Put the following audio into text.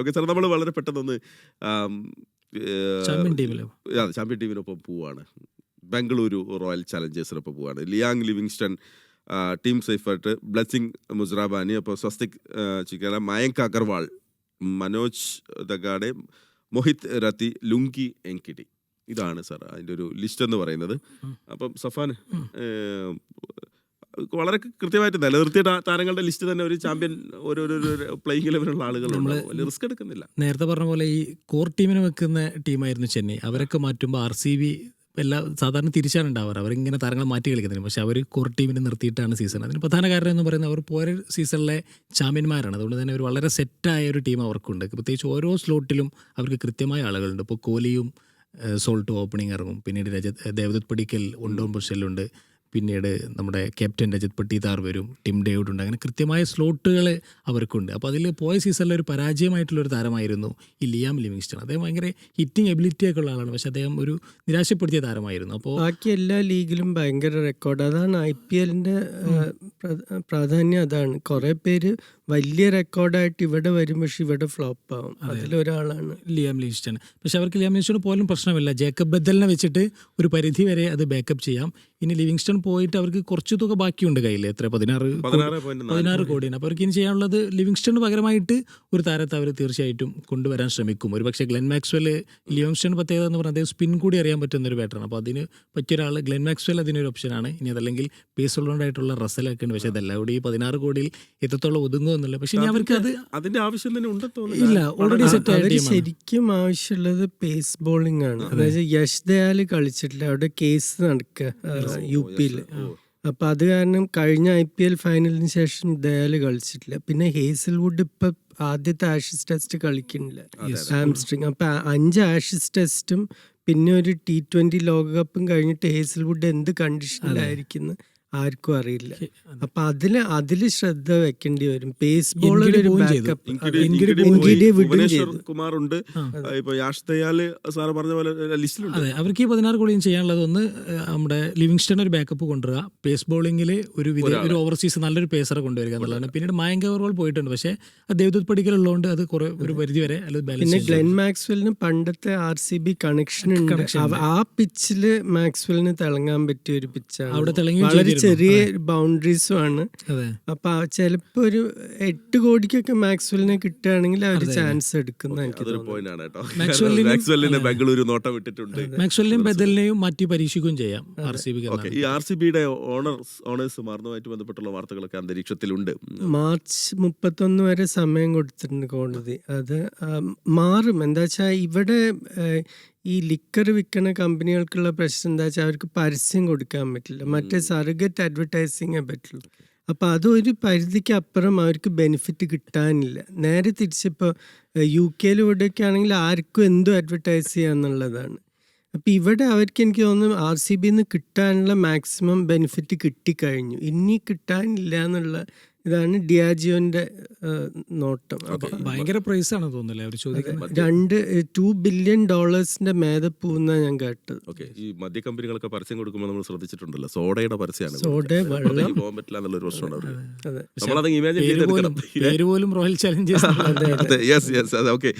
Okay sir നമ്മൾ വളരെ പെട്ടെന്നൊന്ന് ചാമ്പ്യൻ ടീമിനൊപ്പം പോവാണ്. ബംഗളൂരു റോയൽ ചലഞ്ചേഴ്സിനൊപ്പം പോവാണ്. ലിയാങ് ലിവിങ്സ്റ്റൺ ടീം സേഫായിട്ട് ബ്ലസ്സിംഗ് മുസ്രാബാനി അപ്പോൾ സ്വസ്തിക് ചിക്കല മയങ്ക് അഗർവാൾ മനോജ് ദഗാഡെ മൊഹിത് രത്തി ലുങ്കി എൻകിടി. ഇതാണ് സാർ അതിന്റെ ഒരു ലിസ്റ്റ് എന്ന് പറയുന്നത്. അപ്പം സഫാൻ വളരെ കൃത്യമായിട്ട് നിലനിർത്തിയ താരങ്ങളുടെ ലിസ്റ്റ് തന്നെ ഒരു ചാമ്പ്യൻ ഓരോരോ പ്ലേയിങ് ലെവലുള്ള ആളുകളുണ്ട്. റിസ്ക് എടുക്കുന്നില്ല. നേരത്തെ പറഞ്ഞ പോലെ ഈ കോർ ടീമിന് വെക്കുന്ന ടീമായിരുന്നു ചെന്നൈ. അവരൊക്കെ മാറ്റുമ്പോൾ ആർ സി ബി എല്ലാ സാധാരണ തിരിച്ചാണ് ഉണ്ടാവാറ്. അവരിങ്ങനെ താരങ്ങൾ മാറ്റി കളിക്കുന്നതിന് പക്ഷേ അവർ കോർ ടീമിനെ നിർത്തിയിട്ടാണ് സീസൺ അതിന് പ്രധാന കാരണം എന്ന് പറയുന്നത് അവർ പോയ സീസണിലെ ചാമ്പ്യന്മാരാണ് അതുകൊണ്ട് തന്നെ അവർ വളരെ സെറ്റായ ഒരു ടീം അവർക്കുണ്ട്. പ്രത്യേകിച്ച് ഓരോ സ്ലോട്ടിലും അവർക്ക് കൃത്യമായ ആളുകളുണ്ട്. ഇപ്പോൾ കോഹ്ലിയും സോൾട്ട് ഓപ്പണിംഗ് ഇറങ്ങും. പിന്നീട് രജത് ദേവദത്ത് പടിക്കൽ ഉണ്ടോം ബുഷലുണ്ട്. പിന്നീട് നമ്മുടെ ക്യാപ്റ്റൻ രജത് പട്ടിതാർ വരും ടിം ഡേവിഡ് ഉണ്ട് അങ്ങനെ കൃത്യമായ സ്ലോട്ടുകൾ അവർക്കുണ്ട്. അപ്പോൾ അതിൽ പോയ സീസണിലെ ഒരു പരാജയമായിട്ടുള്ള ഒരു താരമായിരുന്നു ഈ ലിയാം ലിവിങ്സ്റ്റൺ. അദ്ദേഹം ഭയങ്കര ഹിറ്റിംഗ് എബിലിറ്റി ഒക്കെ ഉള്ള ആളാണ് പക്ഷെ അദ്ദേഹം ഒരു നിരാശപ്പെടുത്തിയ താരമായിരുന്നു. അപ്പോൾ ബാക്കി എല്ലാ ലീഗിലും ഭയങ്കര റെക്കോർഡ് അതാണ് ഐ പി എല്ലിന്റെ പ്രാധാന്യം അതാണ്. കുറേ പേര് വലിയ റെക്കോർഡായിട്ട് ഇവിടെ വരും പക്ഷെ ഇവിടെ ഫ്ലോപ്പ് ആവും അതിലൊരാളാണ്. ലിയാം ലീസ്റ്റൺ പക്ഷെ അവർക്ക് ലിയാം ലീസ്റ്റൺ പോലും പ്രശ്നമില്ല. ജേക്കബ് ബദലിനെ വെച്ചിട്ട് ഒരു പരിധി വരെ അത് ബാക്കപ്പ് ചെയ്യാം. ഇനി ലിവിങ്സ്റ്റൺ പോയിട്ട് അവർക്ക് കുറച്ച് തുക ബാക്കിയുണ്ട് കയ്യിൽ. എത്ര? പതിനാറ് പതിനാറ് കോടിയാണ്. അപ്പോൾ അവർക്ക് ഇനി ചെയ്യാനുള്ളത് ലിവിങ്സ്റ്റൺ പകരമായിട്ട് ഒരു താരത്തെ അവർ തീർച്ചയായിട്ടും കൊണ്ടുവരാൻ ശ്രമിക്കും. ഒരു പക്ഷേ ഗ്ലെൻ മാക്സ്വെൽ ലിവിങ്സ്റ്റൺ പ്രത്യേകത എന്ന് പറഞ്ഞാൽ അദ്ദേഹം സ്പിൻ കൂടി അറിയാൻ പറ്റുന്ന ഒരു ബാറ്ററാണ് അപ്പോൾ അതിന് പറ്റിയ ഒരാൾ ഗ്ലെൻ മാക്സ്വെൽ അതിനൊരു ഓപ്ഷനാണ് ഇനി അതല്ലെങ്കിൽ പേസ് ഉള്ളതായിട്ടുള്ള റസലൊക്കെ ഉണ്ട്. പക്ഷേ അതെല്ലാം കൂടി ഈ പതിനാറ് കോടിയിൽ എത്രത്തോളം ഒതുങ്ങുമോ എന്നുള്ളത് പക്ഷെ ഇനി അവർക്ക് അത് അതിന്റെ ആവശ്യം തന്നെ ഉണ്ടെന്ന് ഇല്ല ഓൾറെഡി സെറ്റ് ആയിട്ട് ശരിക്കും ആവശ്യമുള്ളത് പേസ് ബോളിംഗ് ആണ് അതായത് യശ് ദയാൽ കളിച്ചിട്ടില്ല. അവിടെ കേസ് നടക്കുക യു പിയിൽ അപ്പൊ അത് കാരണം കഴിഞ്ഞ ഐ പി എൽ ഫൈനലിന് ശേഷം ദയാൽ കളിച്ചിട്ടില്ല. പിന്നെ ഹേസൽവുഡ് ഇപ്പൊ ആദ്യത്തെ ആഷിസ് ടെസ്റ്റ് കളിക്കുന്നില്ല. ഹാംസ്ട്രിങ് അപ്പൊ അഞ്ച് ആഷിസ് ടെസ്റ്റും പിന്നെ ഒരു ടി ട്വന്റി ലോകകപ്പും കഴിഞ്ഞിട്ട് ഹേസൽവുഡ് എന്ത് കണ്ടീഷനിലായിരിക്കുന്നു ആർക്കും അറിയില്ല. അപ്പൊ അതിൽ അതിൽ ശ്രദ്ധ വെക്കേണ്ടി വരും. പേസ് ചെയ്തു. കുമാർ ഉണ്ട്. ഇപ്പൊ യാഷ് ദയാൽ സാറ് പറഞ്ഞ പോലെ ലിസ്റ്റിലുണ്ട്. അതെ അവർക്ക് ഈ പതിനാറ് കോടിയും ചെയ്യാനുള്ളത് ഒന്ന് നമ്മുടെ ലിവിങ്സ്റ്റൺ ഒരു ബാക്കപ്പ് കൊണ്ടുവരിക. പേസ് ബോളിംഗിൽ ഒരു വിധ ഒരു ഓവർസീസ് നല്ലൊരു പേസറെ കൊണ്ടുവരിക എന്നുള്ളതാണ്. പിന്നീട് മായങ്ക ഓവർവോൾ പോയിട്ടുണ്ട്. പക്ഷേ ദേവദൂത് പടിക്കലുള്ളതുകൊണ്ട് അത് കുറെ ഒരു പരിധി വരെ പിന്നെ ഗ്ലെൻ മാക്സ്വെലിന് പണ്ടത്തെ ആർ സി ബി കണക്ഷൻ ഉണ്ട്. ആ പിച്ചിൽ മാക്സ്വെലിന് തിളങ്ങാൻ പറ്റിയ ഒരു പിച്ചാണ് അവിടെ ചെയ്തിരുന്നു. ചെറിയ ബൗണ്ടറീസും ആണ്. അതെ. അപ്പൊ ചിലപ്പോ ഒരു എട്ട് കോടിക്കൊക്കെ മാക്സ്വെല്ലിനെ കിട്ടുകയാണെങ്കിൽ അവർ ചാൻസ് എടുക്കുന്ന എനിക്ക് മാക്സ്വെല്ലിന് നോട്ടം വിട്ടിട്ടുണ്ട് മാക്സ്വെല്ലിനെയും ബദലിനെയും മാറ്റി പരീക്ഷിക്കുകയും ചെയ്യാം ആർ സി ബിക്ക് ഈ ആർ സി ബിയുടെ ഓണേഴ്സ് ഓണേഴ്സ് മാറുന്നതുമായിട്ട് ബന്ധപ്പെട്ടുള്ള വാർത്തകളൊക്കെ അന്തരീക്ഷത്തിലുണ്ട്. മാർച്ച് മുപ്പത്തൊന്ന് വരെ സമയം കൊടുത്തിട്ടുണ്ട് കോടതി. അത് മാറും. എന്താ വെച്ചാൽ ഇവിടെ ഈ ലിക്കർ വിൽക്കുന്ന കമ്പനികൾക്കുള്ള പ്രശ്നം എന്താ വെച്ചാൽ അവർക്ക് പരസ്യം കൊടുക്കാൻ പറ്റില്ല. മറ്റേ സർഗറ്റ് അഡ്വർടൈസിങ്ങേ പറ്റുള്ളൂ. അപ്പോൾ അതൊരു പരിധിക്ക് അപ്പുറം അവർക്ക് ബെനിഫിറ്റ് കിട്ടാനില്ല. നേരെ തിരിച്ചിപ്പോൾ യു കെയിൽ ഇവിടെയൊക്കെ ആണെങ്കിൽ ആർക്കും എന്തും അഡ്വർടൈസ് ചെയ്യാന്നുള്ളതാണ്. അപ്പോൾ ഇവിടെ അവർക്ക് എനിക്ക് തോന്നുന്നു ആർ സി ബിന്ന് കിട്ടാനുള്ള മാക്സിമം ബെനിഫിറ്റ് കിട്ടിക്കഴിഞ്ഞു. ഇനി കിട്ടാനില്ല എന്നുള്ള ഇതാണ് ഡിയാജിയോന്റെ നോട്ടം. ഭയങ്കര പ്രൈസ് ആണ് തോന്നുന്നില്ലേ അവർ ചോദിക്കുന്നത്? രണ്ട് ടു ബില്യൺ ഡോളേഴ്സിന്റെ മേലെ പോകുന്ന ഞാൻ കേട്ടത്. ഓക്കെ. ഈ മദ്യ കമ്പനികളൊക്കെ പരസ്യം കൊടുക്കുമ്പോൾ നമ്മൾ ശ്രദ്ധിച്ചിട്ടുണ്ടല്ലോ സോഡയുടെ പരസ്യമാണ് സോഡ വെള്ളം. പുറത്തേക്ക് പോകാൻ പറ്റില്ല എന്നുള്ള ഒരു പ്രശ്നമുണ്ട് അവർക്ക്. അതെ. നമ്മളത് ഇമാജിൻ പേര് പോലും ചെയ്തെടുക്കണം പേര് പോലും റോയൽ ചലഞ്ചേഴ്സ് അതെ യെസ് യെസ് അതെ ഓക്കെ.